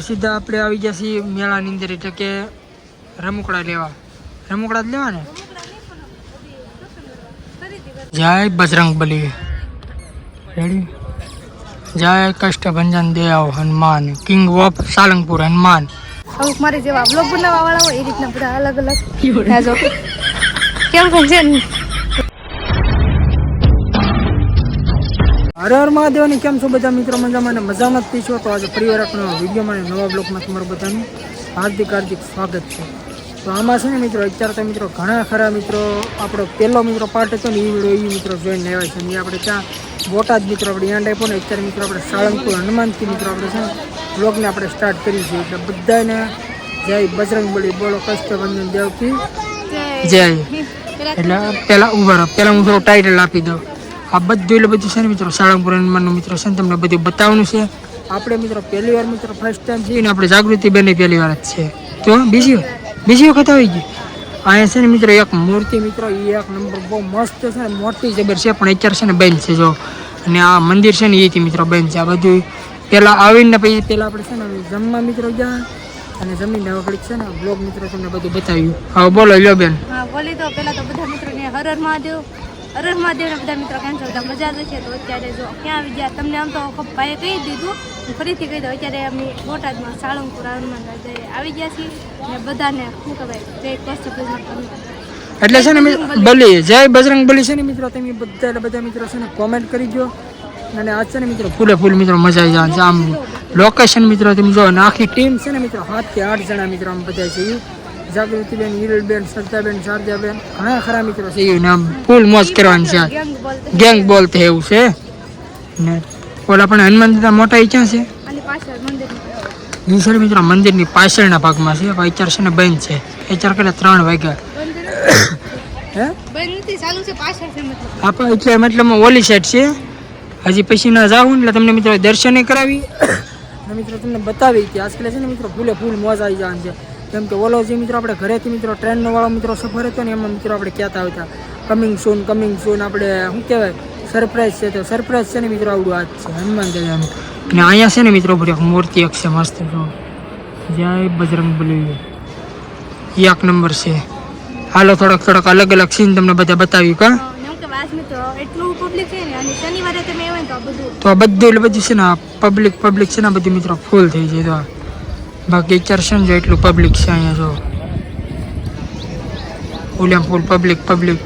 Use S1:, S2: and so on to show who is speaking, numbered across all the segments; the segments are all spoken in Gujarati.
S1: સીધા આપણે આવી ગયા છીએ મેળાની અંદર એટલે કે રમકડા લેવા. રમકડા જ લેવા ને જય બજરંગ બલી. રેડી જય Kashtabhanjan Dev Hanuman. King of Salangpur Hanuman.
S2: અમુક મારી જેવા બ્લોગ બનાવવા વાળા હોય એ રીતના બધા અલગ અલગ કેમ પણ ને
S1: હર મહાદેવ મહાદેવની કેમ છો બધા મિત્રો મજામાં અને મજામાં જ છો? તો આજે ફરીવાર આપણો વિડીયોમાં અને નવા બ્લોગમાં તમારું બધાનું હાર્દિક હાર્દિક સ્વાગત છે. તો આમાં છે ને મિત્રો અત્યારે તો મિત્રો ઘણા ખરા મિત્રો આપણો પહેલો મિત્રો પાર્ટ હતો ને એ વીડિયો એ મિત્રો જોઈને આવ્યા છે. ને એ આપણે ત્યાં બોટાદ મિત્રો આપણે યાદ આપ્યો ને અત્યારે મિત્રો આપણે સાળંગપુર હનુમાનથી મિત્રો આપણે છે ને બ્લોગને આપણે સ્ટાર્ટ કરી છે. એટલે બધાને જય બજરંગ બલી બોલો કષ્ટભંજન દેવકી. જય એટલે પહેલા ઊભા રહો પહેલાં હું થોડું ટાઇટલ આપી દઉં. આ બધું એટલે બધું છે ને મિત્રો સાળંગપુર હનુમાનનું મિત્રો છે ને તમને બધું બતાવવાનું છે. આપણે મિત્રો પહેલી વાર મિત્રો ફર્સ્ટ ટાઈમ છીએ ને આપણે જાગૃતિ બેન પહેલી વાર જ છે. તો બીજી બીજી વખત આવી ગઈ અહીંયા છે ને મિત્રો એક મૂર્તિ મિત્રો એ એક નંબર બહુ મસ્ત છે ને મોટી જબર છે, પણ અત્યારે છે ને બેન છે, જો. અને આ મંદિર છે ને એથી મિત્રો બેન છે, આ બધું. પહેલાં આવીને પછી પહેલાં આપણે છે ને જમવા મિત્રો ગયા. અને જમીને ઘડીક છે ને બ્લોગ મિત્રો તમને બધું બતાવ્યું. હવે બોલો, લ્યો બેન.
S2: હા, બોલી તો પેલા તો બધા મિત્રોને હરર હર મહાદેવ. હર મહાદેવના બધા મિત્રો કેમ છો? બધા મજા જ છે? તો અત્યારે જો ક્યાં આવી ગયા? તમને આમ તો ભાઈએ કહી દીધું. હું ફરીથી કહી દઉં અત્યારે અમે બોટાદમાં સાળંગપુર હનુમાન આવી ગયા છીએ ને બધાને શું કહેવાય? જય કષ્ટ
S1: એટલે છે ને મિત્ર- બલી જય બજરંગ બલી છે ને મિત્રો? તમે બધા બધા મિત્રો છે ને કોમેન્ટ કરી દો અને આજ છે ને મિત્રો ફૂલે ફૂલ મિત્રો મજા આવી જાય આમ લોકેશન મિત્રો તમે જો આખી ટીમ છે ને મિત્રો? સાતથી આઠ જણા મિત્રો આમ બધા છે ઈ જાગૃતિબેન હિરલબેન સરતાબેન શારદાબેન ઘણા ખરા મિત્રો છે. ઈ નામ ફૂલ મોજ કરવાની છે.
S2: ગેંગ બોલતે
S1: ગેંગ એવું છે? ને ઓલા પણ હનુમાન દાદા મોટા ઈચ્છા ક્યાં છે?
S2: આની પાછળ મંદિર
S1: ઈ છે ને મિત્રો મંદિરની પાછળના ભાગમાં છે. અત્યારે છે ને બંધ છે. અત્યારે કેટલા? ત્રણ વાગ્યા. હે?
S2: બંધ છે પાછળ
S1: આપણે એટલે મતલબ ઓલી સાઈડ છે. હજી પછી ના જાઉં એટલે તમને મિત્રો દર્શન કરાવી. અને મિત્રો તમને બતાવી કે આજકાલ છે ને મિત્રો ફૂલે ફૂલ મોજ આવી જવાનું છે. કેમ કે ઓલો જે મિત્રો આપણે ઘરેથી મિત્રો ટ્રેનનો વાળો મિત્રો સફર હતો ને એમાં મિત્રો આપણે કહેતા હતા કમિંગ સૂન કમિંગ સૂન આપણે શું કહેવાય? સરપ્રાઈઝ છે તો સરપ્રાઈઝ છે ને મિત્રો આવડું આજ છે. હનુમાન દાદાનું અને અહીંયા છે ને મિત્રો ભરી મૂર્તિ એક છે મસ્ત જો. જય બજરંગ બલી. એક નંબર છે. હાલો થોડાક થોડાક અલગ અલગ સીન તમને બધા બતાવ્યું કા?
S2: ને ને તો બધું
S1: એટલે બધું છે ને પબ્લિક પબ્લિક છે ને બધું મિત્રો ફૂલ થઈ જાય તો. બાકી અત્યારે છે ને જો એટલું પબ્લિક છે અહીંયા જો ફૂલ એમ ફૂલ પબ્લિક પબ્લિક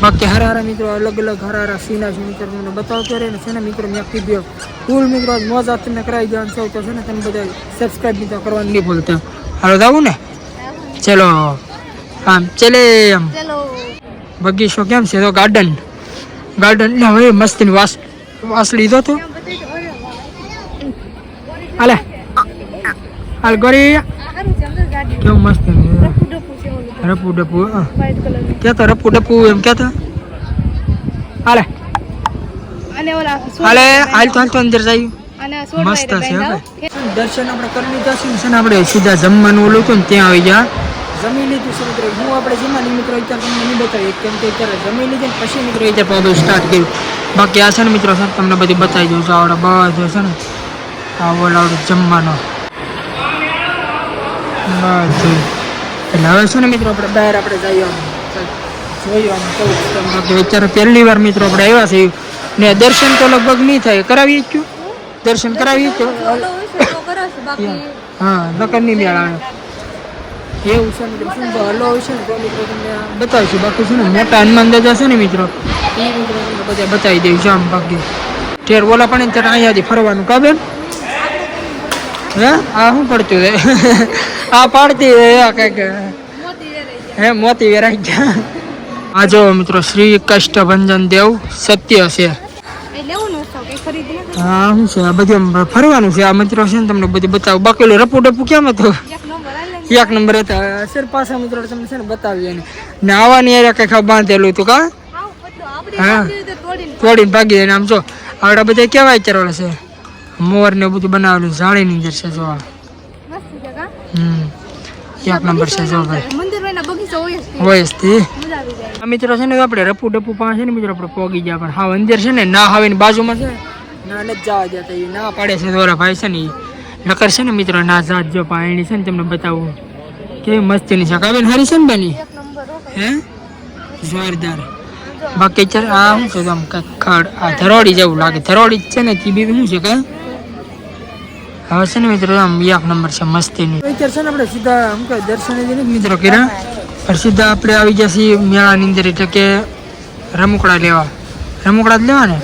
S1: બાકી હારા હારા મિત્રો અલગ અલગ હારા હારા સીના છે મિત્રો તમને બતાવતો રહે ને છે ને મિત્રો મેં કીધું ફૂલ મિત્રો આજ મોજ આજ તમને કરાવી દેવાનું છે તો છે ને તમે બધા સબસ્ક્રાઈબ મિત્રો કરવાનું નહીં ભૂલતા હાલો જવું ને ચલો આમ ચલે આમ
S2: ચલો
S1: બગીચો કેમ છે તો ગાર્ડન ગાર્ડન એટલે હવે મસ્તીની વાસ વાસ લીધો તો
S2: આમ બતાવી દો. અરે વાહ.
S1: હાલે હાલ ગોરી.
S2: આ સારું છે અંદર ગાડી
S1: કેવું મસ્ત રપુ ડપુ કહેતો રપુ ડપુ એમ કહેતો હાલે. હાલે, હાલ તો હાલ તો અંદર જાય. મસ્ત છે દર્શન આપણે કરી લીધા છે ને આપણે સીધા જમવાનું ઓલું હતું ને, ત્યાં આવી ગયા. જમી લીધું છે હું આપણે જમવાની મિત્રો અત્યારે તમને નહીં બતાવી. કેમ કે અત્યારે જમી લીધું પછી મિત્રો અત્યારે બધું સ્ટાર્ટ કર્યું. બાકી આ છે ને મિત્રો સર તમને બધી બતાવી દઉં છું. આવડે બધું છે ને. આ ઓલા જમવાનો. બધું એટલે હવે છે ને મિત્રો આપણે બહાર આપણે જઈએ આમ. જોઈએ આમ કેવું બાકી અત્યારે પહેલી વાર મિત્રો આપણે આવ્યા છીએ. ને દર્શન તો લગભગ નહીં થાય. કરાવીએ જ દર્શન કરાવીએ જ
S2: બાકી
S1: હા નકર નહીં મેળ આવે એવું છે મિત્રો. શું હલો છે ને તો મિત્રો તમને બતાવીશું. બાકી શું ને મોટા હનુમાન દાદા છે ને મિત્રો એ મિત્રો તમને બધા બતાવી દઈશું. આમ બાકી. ઠેર ઓલા પણ ત્યારે અહીંયાથી ફરવાનું. કા બેન? હે? આ શું પડતું છે? આ પાડતી છે આ કંઈક. હે મોતી વેરાઈ ગયા. આ જો મિત્રો શ્રી કષ્ટભંજન દેવ સત્ય છે. હા શું છે? આ બધું ફરવાનું છે. આ મિત્રો છે ને તમને બધું બતાવું. બાકી રપુ ડપુ કેમ હતું?
S2: એક નંબર
S1: હતા. સર પાછા મિત્રો તમને છે ને બતાવીએ ને ને આવવાની એરિયા કંઈક બાંધેલું હતું કા? હા.
S2: તોડીને
S1: ભાગી જાય આમ જો. આવડા બધા કેવા અત્યારે છે? મોર ને બધું બનાવેલું જાળીની અંદર છે જો આ.
S2: મસ્ત છે કા?
S1: હમ. એક નંબર છે જો ભાઈ.
S2: હોય જ
S1: મિત્રો છે ને આપણે રપુ ડપુ પાસે છે ને મિત્રો આપણે પોગી ગયા પણ હા અંદર છે ને ના આવે બાજુમાં છે. ના નથી જવા દેતા એ ના પાડે છે દોરા ભાઈ છે ને એ. નકર છે ને મિત્રો ના જાત જો પાણી છે ને તમને બતાવું. કેવી મસ્તી ની છે કાબેન હારી છે ને બેની
S2: હો
S1: જોરદાર. બાકી ચાલ આ શું છે આમ ખડ? આ ધરોડી જેવું લાગે. ધરોડી જ છે ને તી બીજું શું છે કે હવે છે ને મિત્રો આમ એક નંબર છે મસ્તીની. અત્યારે છે ને આપણે સીધા આમ કે દર્શન જઈને મિત્રો કર્યા. પણ સીધા આપણે આવી ગયા છીએ મેળાની અંદર એટલે કે રમકડા લેવા. રમકડા જ લેવા ને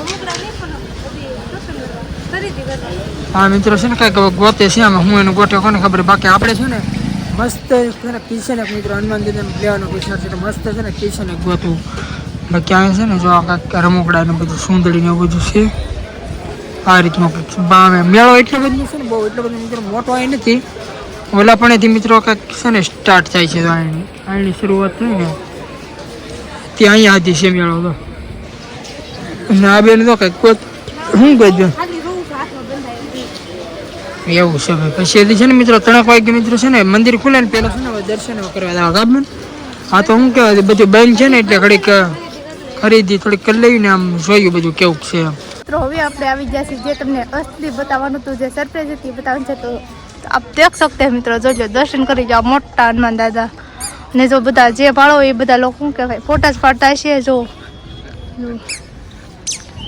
S1: હા મિત્રો છે ને કાંઈક ગોતે છે આમાં હું એનું ગોટે કોને ખબર? બાકી આપણે છે ને મસ્ત છે ને કિશન એક મિત્રો હનુમાન દાદાને લેવાનો વિચાર છે મસ્ત છે ને કિશન એક ગોતું. બાકી અહીંયા છે ને જો આ કાંઈક રમકડા ને બધું સુંદડી ને એવું બધું છે. આ રીતનું મેળો એટલો બધો છે ને, બહુ એટલો બધો મિત્રો મોટો અહીં નથી. ઓલા પણ મિત્રો કાંઈક છે ને સ્ટાર્ટ થાય છે તો અહીંની અહીંની શરૂઆત થઈ ને. ત્યાં અહીંયા હતી છે મેળો તો. ના બેન તો કંઈક ગોત શું
S2: બંધાય એવી.
S1: છે ભાઈ પછી એથી છે ને મિત્રો, ત્રણેક વાગે મિત્રો છે ને, મંદિર ખુલે ને, પેલા છે ને દર્શન કરવા જવા ગામમાં આ તો શું કહેવાય, બધું બંધ છે ને, એટલે ઘડીક ખરીદી થોડીક કરી લેવી ને આમ જોયું બધું કેવું છે એમ.
S2: મિત્રો, હવે આપણે આવી ગયા છીએ જે તમને અસ્થિ બતાવવાનું હતું, જે સરપ્રાઈઝ હતી બતાવવાનું છે તો આપ દેખ શકતે મિત્રો જોજો દર્શન કરી જાઓ, મોટા હનુમાન દાદા. ને જો બધા જે પાડો એ બધા લોકો શું કહેવાય, ફોટા જ પાડતા હશે જો.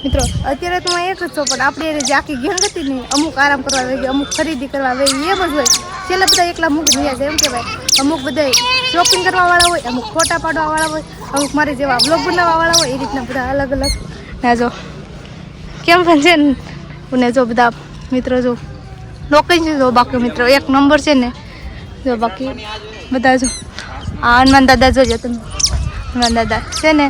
S2: મિત્રો, અત્યારે તો હું એક જ છું, પણ આપણે જે આખી ગેંગ હતી ને, અમુક આરામ કરવા આવી અમુક ખરીદી કરવા આવી એમ જ હોય. છેલ્લા બધા એકલા મૂકી રહ્યા છે, એમ કહેવાય. અમુક બધા શોપિંગ કરવા વાળા હોય, અમુક ફોટા પાડવા વાળા હોય, અમુક મારે જેવા બ્લોગ બનાવવા વાળા હોય, એ રીતના બધા અલગ અલગ ના જો. કેમ પણ છે ને? અને જો બધા મિત્રો જો લોકેશન જો બાકી મિત્રો, એક નંબર છે ને. જો બાકી બધા જો. આ હનુમાન દાદા જોજો તમે. હનુમાન દાદા છે ને,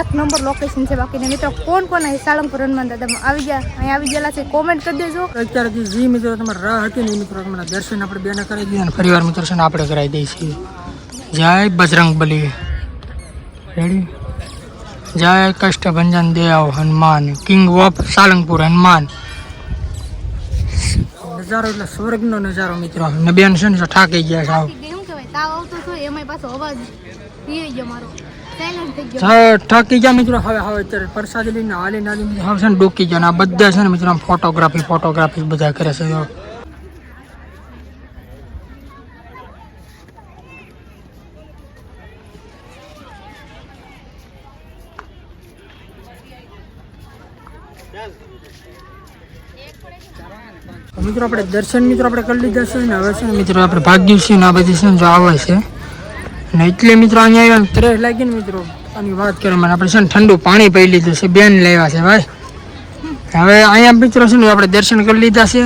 S2: એક નંબર લોકેશન છે બાકીને. મિત્રો, કોણ કોણ અહીં સાળંગપુર હનુમાન દાદામાં આવી ગયા? અહીં આવી ગયેલા છે કોમેન્ટ કરી દેજો.
S1: અત્યારે જે મિત્રો તમારે રાહ હતી ને મિત્રો તમારા દર્શન આપણે બેને કરાવી દઈએ અને ફરીવાર મિત્રો છે ને આપણે કરાવી દઈએ છીએ. જય બજરંગ બલી રેડી જય કષ્ટભંજન દેવ હનુમાન કિંગ ઓફ સાલંગપુર હનુમાન. નજારો એટલે સ્વર્ગનો નજારો મિત્રો. ને બેન છે ને ઠાકી ગયા હા, ઠાકી ગયા મિત્રો. હવે હવે અત્યારે પ્રસાદી લઈને હાલી નાલી હવે છે ને ડૂકી ગયા આ બધા છે ને મિત્રો ફોટોગ્રાફી ફોટોગ્રાફી બધા કરે છે. મિત્રો, આપણે દર્શન મિત્રો આપણે કરી લીધા છે ને હવે છે ને મિત્રો આપણે ભાગ્યું છે ને આ બધી છે ને જો આવે છે. ને એટલે મિત્રો અહીંયા આવ્યા ને ત્રેસ લાગી ને મિત્રો, આની વાત કરે મને. આપણે છે ને ઠંડુ પાણી પી લીધું છે, બેન લેવા છે, ભાઈ. હવે અહીંયા મિત્રો છે ને આપણે દર્શન કરી લીધા છે.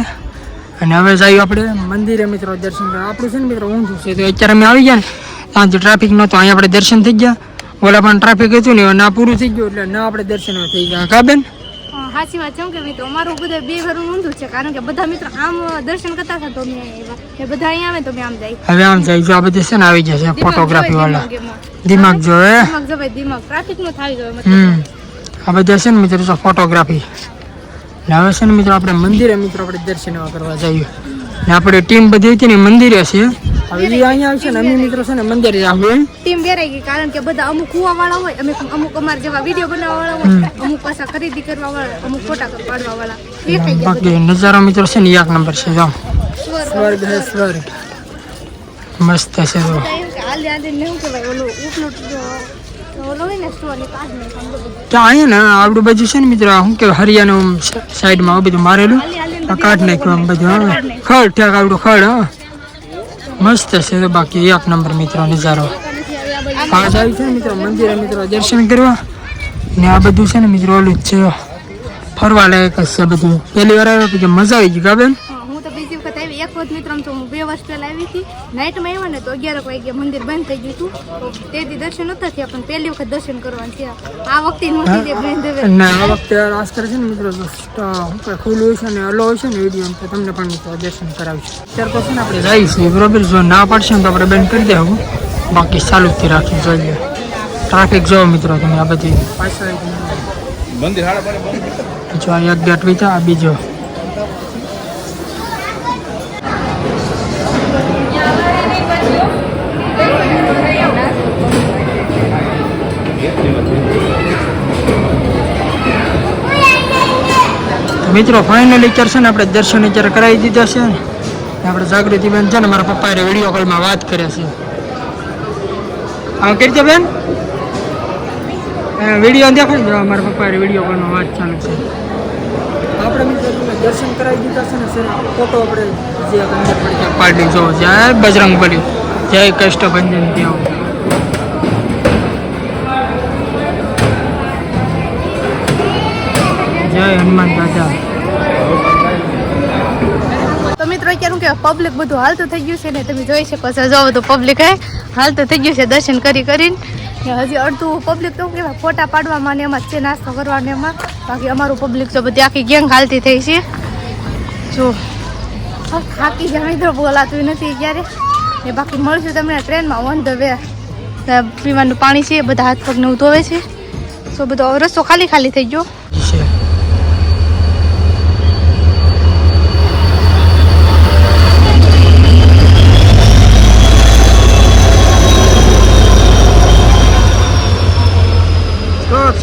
S1: અને હવે જઈએ આપણે મંદિરે મિત્રો દર્શન કરવા. આપણું છે ને મિત્રો ઊંધું છે, તો અત્યારે અમે આવી ગયા ને, ત્યાં જો ટ્રાફિક નહોતો, અહીંયા આપણે દર્શન થઈ ગયા. ઓલા પણ ટ્રાફિક હતું ને ના પૂરું થઈ ગયું, એટલે ના આપણે દર્શન થઈ ગયા. કા બેન?
S2: સાચી વાત છે કે મિત્રો અમારું બધા બે ઘરનું ઊંધું છે કારણ કે બધા મિત્રો આમ દર્શન કરતા હતા તો મેં આવ્યા. બધા અહીંયા આવે તો મેં આમ જાય.
S1: હવે આમ જાય જો આ બધે છે ને આવી જશે ફોટોગ્રાફી વાળા. દિમાગ જોવે?
S2: દિમાગ જોવે દિમાગ. ટ્રાફિક નો થાય જોવે મતલબ.
S1: આ બધા છે ને મિત્રો જો ફોટોગ્રાફી હવે છે ને મિત્રો આપણે મંદિરે મિત્રો આપણે દર્શન કરવા જઈએ. ને આપણે ટીમ બધી હતી ને મંદિરે છે. હવે અહીંયા છે ને અમે મિત્રો છે ને મંદિર જ
S2: ટીમ બેરાઈ ગઈ કારણ કે બધા અમુક કુવા વાળા હોય અમે અમુક અમારા જેવા વીડિયો બનાવવા વાળા હોય અમુક પાછા ખરીદી કરવા વાળા અમુક ફોટા પાડવા વાળા
S1: બાકી નજારો મિત્રો છે ને એક નંબર છે જો સ્વર્ગ હે સ્વર્ગ મસ્ત છે. ત્યાં અહીંયા ને આવડું બાજુ છે ને મિત્રો શું કે હરિયાનું સાઈડમાં આ બધું મારેલું. કાઢ નાખ્યું આમ બધું ખડ ઠેક આવડું ખડ હા. મસ્ત છે તો બાકી એક નંબર મિત્રો નજારો પાસ આવી છે મિત્રો, મંદિરે મિત્રો દર્શન કરવા. ને આ બધું છે ને મિત્રો ઓલું જ છે. ફરવા લાયક જ છે બધું. પહેલી વાર આવ્યો પછી મજા આવી ગઈ કાબેન
S2: હા, હું તો બીજી વખત આવી એક વખત મિત્રો તો હું બે વર્ષ પહેલા આવી હતી. નાઇટમાં આવ્યા ને તો અગિયાર વાગે મંદિર બંધ થઈ ગયું હતું. તેથી દર્શન નતા થયા પણ પહેલી વખત દર્શન કરવાનું થયા. આ વખતે
S1: અને આ વખતે રાસ કરે છે ને મિત્રો ખુલ્લું હોય છે ને અલો હોય છે ને વીડિયો તો તમને પણ દર્શન કરાવીશું. તો છે ને આપણે જઈશું બરોબર? જો ના પડશે ને તો આપણે બંધ કરી દેવું. બાકી ચાલુ જ થી રાખી જોઈએ. ટ્રાફિક જોવો મિત્રો તમે આ બધી. પાછળ
S3: મંદિર હાડા પાડે
S1: જો આ એક ગેટ વિચા આ બીજો. મિત્રો ફાઇનલી અત્યારે છે ને આપણે દર્શન અત્યારે કરાવી દીધા છે. ને આપણે જાગૃતિબેન છે ને મારા પપ્પાએ વીડિયો કોલમાં વાત કરે છે. હા કરી બેન. વીડિયો દેખાડી દો મારા પપ્પાએ વીડિયો કોલમાં વાત ચાલુ છે. આપણે મિત્રો દર્શન કરાવી દીધા છે ને સર ફોટો આપણે જે અંદર પડી પાર્ટી જો જય બજરંગ બલી જય કષ્ટભંજન દેવ. જય હનુમાન દાદા.
S2: તો મિત્રો, અત્યારે કે પબ્લિક બધું હાલતું થઈ ગયું છે ને, તમે જોઈ શકો છો, જો બધું પબ્લિક હે હાલતું થઈ ગયું છે દર્શન કરી કરીને. હજી અડધું પબ્લિક તો કેવા ફોટા પાડવામાં ને એમાં છે, નાસ્તો કરવાનો એમાં. બાકી અમારું પબ્લિક તો બધી આખી ગેંગ હાલતી થઈ છે. જો થાકી જાય મિત્રો, બોલાતું નથી ક્યારે. ને બાકી મળશું તમને ટ્રેનમાં ઓન ધ વે પીવાનું પાણી છે, બધા હાથ પગને એવું ધોવે છે. સો બધો રસ્તો ખાલી ખાલી થઈ ગયો.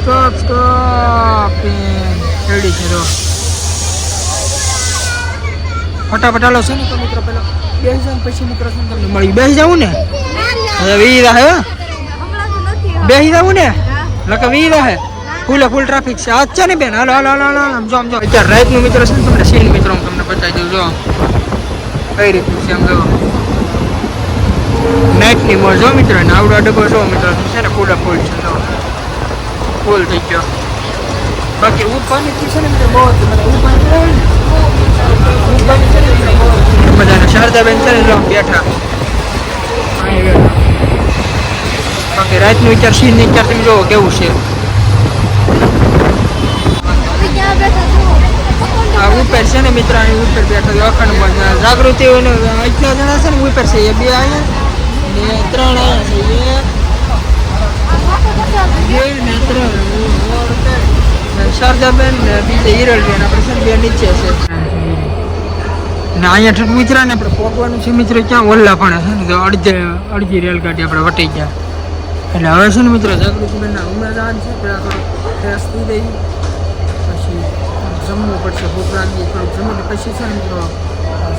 S1: Stop. સ્ટોપ. રેડી છે તો ફટાફટ હાલો, છે ને તો મિત્રો પેલો? બેસી જાઉં પછી મિત્રો ને તમને મળી બેસી જાઉં ને? હવે વી રહે બેસી જાઉં ને? લકે વી રહે ફૂલે ફૂલ ટ્રાફિક છે. આજ છે ને બેન? હાલો હાલો હાલો હાલો, આમ જો આમ જો અત્યારે રાતનું મિત્રો છે તમને સીન મિત્રો હું તમને બતાવી દઉં, જો. કઈ રીતનું છે આમ જો. નાઇટની મોજ જો મિત્રો. ને આવડો ડબ્બો, જો, મિત્રો. છે ને ફૂલે ફૂલ છે, જો. ફૂલ થઈ ગયો બાકી ઉપરની થી છે ને મિત્રો બહુ જ મને ઉપરની હોય ને, ઉપરની છે ને મિત્રો બહુ જ મજાને શારદાબેન છે ને જો બેઠા અહીં બેઠા બાકી રાતનું વિચાર સીન વિચાર તમે જોવો કેવું છે
S2: ક્યાં બેઠા છો
S1: આ ઉપર છે ને મિત્ર અહીં ઉપર બેઠો છે અખંડ બંધ જાગૃતિ હોય ને એટલા જણા છે ને ઉપર છે એ બે અહીંયા ને ત્રણ અહીંયા છે એ ને શારદાબેન બીજા હિરલબેન આપણે છે નીચે છે. ને અહીંયા મિત્ર ને આપણે છે મિત્ર ક્યાં? ઓલ્લા પણ છે ને તો અડધે, અડધી રેલગાડી આપણે વટી ગયા. એટલે હવે છે ને મિત્રો જાગૃતિબેનના છે, પેલા થોડું પછી જમવું પડશે, ભૂખ લાગી, થોડુંક પછી છે ને મિત્રો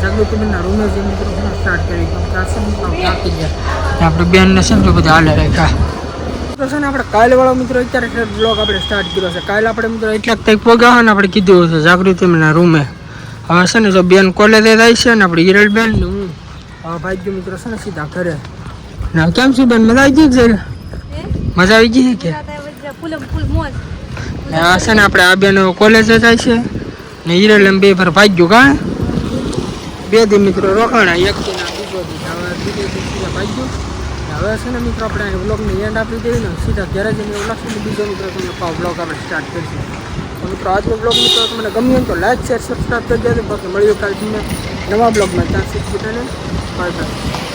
S1: જાગૃતિબેનના રૂમે જે મિત્રો સ્ટાર્ટ કરી કેમ કે આ છે ને મિત્રો થાકી ગયા. આપણે બેનને છે બધા હાલે રાખ્યા. તો છે ને આપણે કાલે વાળો મિત્રો અત્યારે બ્લોગ આપણે સ્ટાર્ટ કર્યો છે. કાલે આપણે મિત્રો એટલાક તક પગા ને આપણે કીધું હતું જાગૃતિ એમના રૂમે. હવે છે ને જો બેન કોલેજે જાય છે ને આપણે હિરલ બેન હું. હવે ભાઈ ગયો મિત્રો છે ને સીધા ઘરે. ના કેમ છું બેન? મજા આવી ગઈ છે? મજા આવી ગઈ છે કે? આ છે ને આપણે આ બેન કોલેજે જાય છે. ને હિરલ એમ બે ફર ભાગ્યું કા બે દી મિત્રો રોકાણા એક ભાઈ હવે બીજો ભાગ્યું હવે છે ને મિત્રો આપણે આ એન્ડ આપી દઈએ ને સીધા ઘરે જઈને એવું લાગશે બીજો મિત્રો તમને વ્લોગ આપણે સ્ટાર્ટ કરીશું. મિત્રો આજનો બ્લોગ મિત્રો તમને ગમ્યું તો લાઈક શેર સબસ્ક્રાઈબ કરી દેજો. બાકી મળ્યું કાલથી નવા બ્લોગમાં ત્યાં સુધી બધાને બાય બાય